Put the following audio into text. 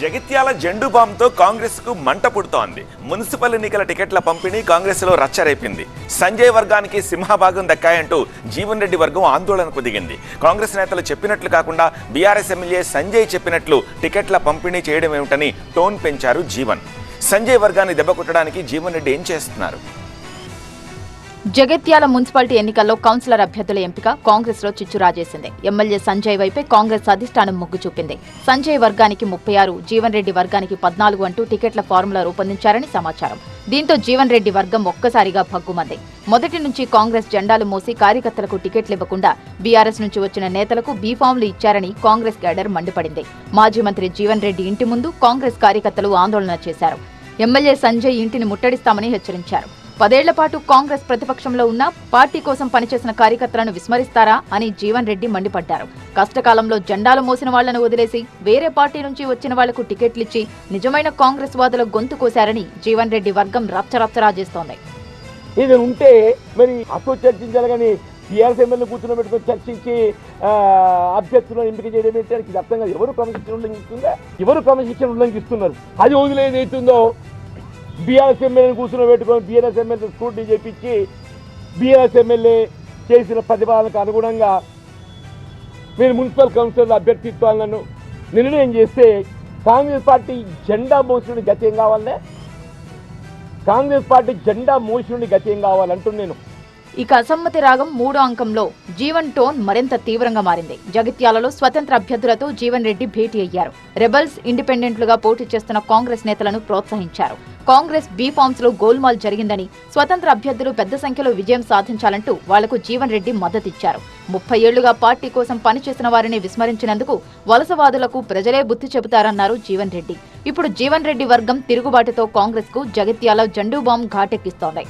జగిత్యాల జెండు బాంబ్తో కాంగ్రెస్కు మంట పుడుతోంది. మున్సిపల్ ఎన్నికల టికెట్ల పంపిణీ కాంగ్రెస్లో రచ్చరేపింది. సంజయ్ వర్గానికి సింహభాగం దక్కాయంటూ జీవన్ రెడ్డి వర్గం ఆందోళనకు దిగింది. కాంగ్రెస్ నేతలు చెప్పినట్లు కాకుండా బీఆర్ఎస్ ఎమ్మెల్యే సంజయ్ చెప్పినట్లు టికెట్ల పంపిణీ చేయడం ఏమిటని టోన్ పెంచారు జీవన్. సంజయ్ వర్గాన్ని దెబ్బకొట్టడానికి జీవన్ రెడ్డి ఏం చేస్తున్నారు? జగిత్యాల మున్సిపాలిటీ ఎన్నికల్లో కౌన్సిలర్ అభ్యర్థుల ఎంపిక కాంగ్రెస్లో చిచ్చు రాజేసింది. ఎమ్మెల్యే సంజయ్ వైపే కాంగ్రెస్ అధిష్టానం మొగ్గు చూపింది. సంజయ్ వర్గానికి ముప్పై ఆరు జీవన్ రెడ్డి వర్గానికి పద్నాలుగు అంటూ టికెట్ల ఫార్ములా రూపొందించారని సమాచారం. దీంతో జీవన్ రెడ్డి వర్గం ఒక్కసారిగా భగ్గుమంది. మొదటి నుంచి కాంగ్రెస్ జెండాలు మోసి కార్యకర్తలకు టికెట్లు ఇవ్వకుండా బీఆర్ఎస్ నుంచి వచ్చిన నేతలకు బీఫామ్లు ఇచ్చారని కాంగ్రెస్ క్యాడర్ మండిపడింది. మాజీ మంత్రి జీవన్ రెడ్డి ఇంటి ముందు కాంగ్రెస్ కార్యకర్తలు ఆందోళన చేశారు. ఎమ్మెల్యే సంజయ్ ఇంటిని ముట్టడిస్తామని హెచ్చరించారు. పదేళ్ళ పాటు కాంగ్రెస్ ప్రతిపక్షంలో ఉన్న పార్టీ కోసం పనిచేసిన కార్యకర్తలను విస్మరిస్తారా అని జీవన్ రెడ్డి మండిపడ్డారు. కష్టకాలంలో జెండాలు మోసిన వాళ్ళను వదిలేసి వేరే పార్టీ నుంచి వచ్చిన వాళ్ళకు టికెట్లిచ్చి నిజమైన కాంగ్రెస్ వాదుల గొంతు కోశారని జీవన్ రెడ్డి వర్గం రచ్చరచ్చరాజేస్తోంది ఇది ఉంటే మరి అసలు చర్చించాలి కానీ టీఆర్ఎస్ ఎమ్మెల్యే కూర్చుని పెట్టుకొని చర్చించి అభ్యర్థులను ఎంపిక చేయడం ఏంటి? అని అర్థం కాదు. ఎవరు క్రమశిక్షణ ఉల్లంఘిస్తుందా? ఎవరు క్రమశిక్షణ ఉల్లంఘిస్తున్నారు? అది వదిలేదైతుందో బీఆర్ఎస్ ఎమ్మెల్యేని కూర్చుని పెట్టుకొని బీఆర్ఎస్ ఎమ్మెల్యే స్కూటీ చేపించి బీఆర్ఎస్ ఎమ్మెల్యే చేసిన ప్రతిపాదనకు అనుగుణంగా మీరు మున్సిపల్ కౌన్సిలర్ అభ్యర్థిత్వాలను నిర్ణయం చేస్తే కాంగ్రెస్ పార్టీ జెండా మోసుని గతి ఏం కావాలనే? కాంగ్రెస్ పార్టీ జెండా మోసుని గతి ఏం కావాలంటున్నాను నేను. ఇక అసమ్మతి రాగం మూడో అంకంలో జీవన్ టోన్ మరింత తీవ్రంగా మారింది. జగిత్యాలలో స్వతంత్ర అభ్యర్థులతో జీవన్ రెడ్డి భేటీ అయ్యారు. రెబల్స్ ఇండిపెండెంట్లుగా పోటీ చేస్తున్న కాంగ్రెస్ నేతలను ప్రోత్సహించారు. కాంగ్రెస్ బీ ఫామ్స్లో గోల్మాల్ జరిగిందని స్వతంత్ర అభ్యర్థులు పెద్ద సంఖ్యలో విజయం సాధించాలంటూ వాళ్ళకు జీవన్ రెడ్డి మద్దతిచ్చారు. ముప్పై ఏళ్ళుగా పార్టీ కోసం పనిచేసిన వారిని విస్మరించినందుకు వలసవాదులకు ప్రజలే బుద్ధి చెబుతారన్నారు జీవన్ రెడ్డి. ఇప్పుడు జీవన్ రెడ్డి వర్గం తిరుగుబాటుతో కాంగ్రెస్కు జగిత్యాల జండూ బాంబ్ ఘాటెక్కిస్తోంది.